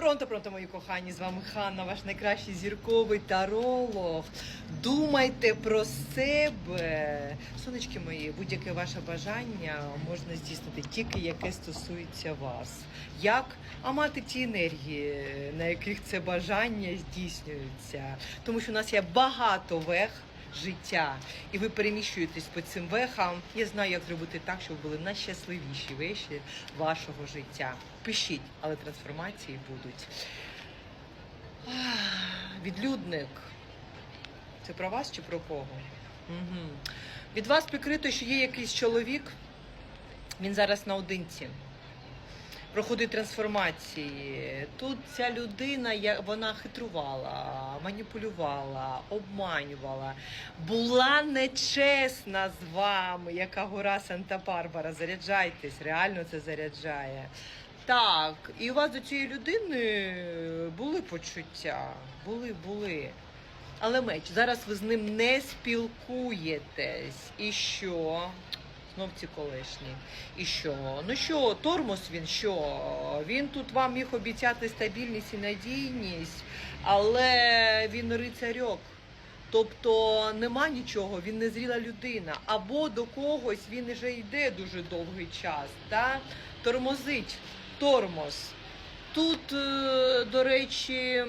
Пронто, пронто, мої кохані, з вами Ханна, ваш найкращий зірковий таролог. Думайте про себе. Сонечки мої, будь-яке ваше бажання можна здійснити тільки яке стосується вас. Як? А мати ті енергії, на яких це бажання здійснюється. Тому що у нас є багато вех життя, і ви переміщуєтесь по цим вехам. Я знаю, як зробити так, щоб були найщасливіші вещі вашого життя. Пишіть, але трансформації будуть. Відлюдник. Це про вас чи про кого? Угу. Від вас прикрито, що є якийсь чоловік, він зараз наодинці. Проходить трансформації. Тут ця людина, вона хитрувала, маніпулювала, обманювала, була нечесна з вами, яка гора Санта-Барбара. Заряджайтесь, реально це заряджає. Так, і у вас до цієї людини були почуття, були, були. Але меч, зараз ви з ним не спілкуєтесь. І що? Знов ці колишні. І що? Ну що, тормоз він що? Він тут вам міг обіцяти стабільність і надійність, але він рицарьок. Тобто нема нічого, він не зріла людина. Або до когось він вже йде дуже довгий час. Та? Тормозить, тормоз. Тут, е, до речі,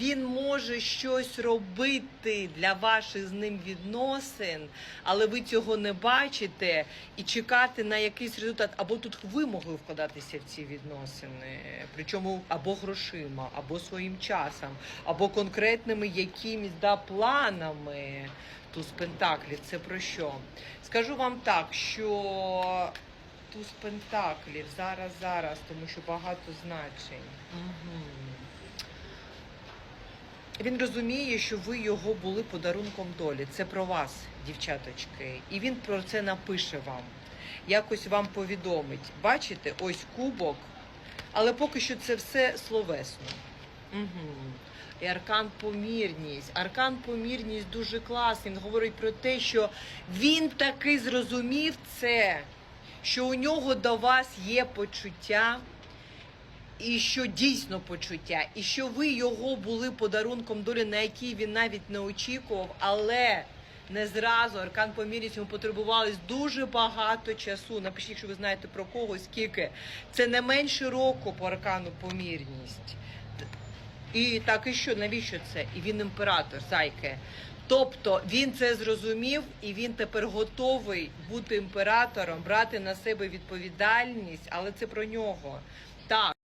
він може щось робити для ваших з ним відносин, але ви цього не бачите і чекати на якийсь результат. Або тут ви могли вкладатися в ці відносини, причому або грошима, або своїм часом, або конкретними якимись да, планами. Туз Пентаклів. Це про що? Скажу вам так, що туз Пентаклів зараз, зараз, тому що багато значень. Угу. Він розуміє, що ви його були подарунком долі. Це про вас, дівчаточки. І він про це напише вам. Якось вам повідомить. Бачите, ось кубок, але поки що це все словесно. Угу. І аркан помірність. Аркан помірність дуже класний. Він говорить про те, що він таки зрозумів це, що у нього до вас є почуття і що дійсно почуття, і що ви його були подарунком долі, на який він навіть не очікував, але не зразу аркан помірність йому потребувалось дуже багато часу. Напишіть, якщо ви знаєте про кого, скільки. Це не менше року по аркану помірність. І так, і що, навіщо це? І він імператор, зайки. Тобто він це зрозумів, і він тепер готовий бути імператором, брати на себе відповідальність, але це про нього. Так.